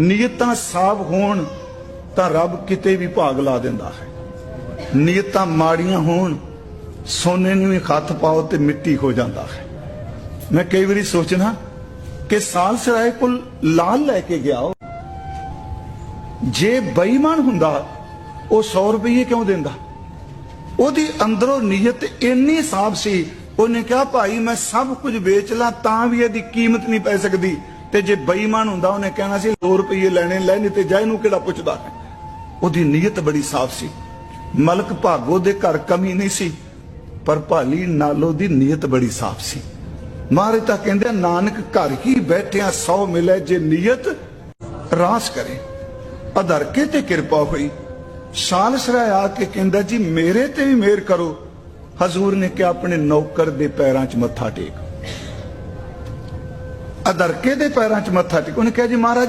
ਨੀਅਤਾਂ ਸਾਫ਼ ਹੋਣ ਤਾਂ ਰੱਬ ਕਿਤੇ ਵੀ ਭਾਗ ਲਾ ਦਿੰਦਾ ਹੈ। ਨੀਅਤਾਂ ਮਾੜੀਆਂ ਹੋਣ, ਸੋਨੇ ਨੂੰ ਵੀ ਹੱਥ ਪਾਓ ਤੇ ਮਿੱਟੀ ਹੋ ਜਾਂਦਾ ਹੈ। ਮੈਂ ਕਈ ਵਾਰੀ ਸੋਚਣਾ ਕਿ ਸਾਲ ਸਰਾਏ ਕੋਲ ਲਾਲ ਲੈ ਕੇ ਗਿਆ ਜੇ ਬੇਈਮਾਨ ਹੁੰਦਾ, ਉਹ 100 ਰੁਪਏ ਕਿਉਂ ਦਿੰਦਾ? ਉਹਦੀ ਅੰਦਰੋਂ ਨੀਅਤ ਇੰਨੀ ਸਾਫ਼ ਸੀ, ਉਹਨੇ ਕਿਹਾ, ਭਾਈ, ਮੈਂ ਸਭ ਕੁਝ ਵੇਚ ਲਾਂ, ਤਾਂ ਵੀ ਇਹਦੀ ਕੀਮਤ ਨਹੀਂ ਪੈ ਸਕਦੀ। ਤੇ ਜੇ ਬੇਈਮਾਨ ਹੁੰਦਾ, ਉਹਨੇ ਕਹਿਣਾ ਸੀ 2 ਰੁਪਏ ਲੈਣੇ, ਲੈ ਨਹੀਂ ਤੇ ਜਾਇ ਨੂੰ ਕਿਹੜਾ ਪੁੱਛਦਾ? ਹੈ ਉਹਦੀ ਨੀਅਤ ਬੜੀ ਸਾਫ਼ ਸੀ। ਮਲਕ ਭਾਗੋ ਦੇ ਘਰ ਕਮੀ ਨਹੀਂ ਸੀ, ਪਰ ਭਾਲੀ ਨਾਲੋ ਦੀ ਨੀਅਤ ਬੜੀ ਸਾਫ਼ ਸੀ। ਮਹਾਰਾਜ ਤਾਂ ਕਹਿੰਦੇ ਨਾਨਕ ਘਰ ਹੀ ਬੈਠਿਆਂ ਸੌ ਮਿਲੇ, ਜੇ ਨੀਅਤ ਰਾਸ ਕਰੇ। ਅਧਰਕੇ ਤੇ ਕਿਰਪਾ ਹੋਈ। ਸਾਲ ਸਰਾ ਆ ਕੇ ਕਹਿੰਦਾ, ਜੀ, ਮੇਰੇ ਤੇ ਵੀ ਮਿਹਰ ਕਰੋ। ਹਜ਼ੂਰ ਨੇ ਕਿਹਾ, ਆਪਣੇ ਨੌਕਰ ਦੇ ਪੈਰਾਂ 'ਚ ਮੱਥਾ ਟੇਕ। ਅਧਰ ਕੇ ਦੇ ਪੈਰਾਂ 'ਚ ਮੱਥਾ ਟੇਕ ਉਹਨੇ ਕਿਹਾ ਜੀ ਮਹਾਰਾਜ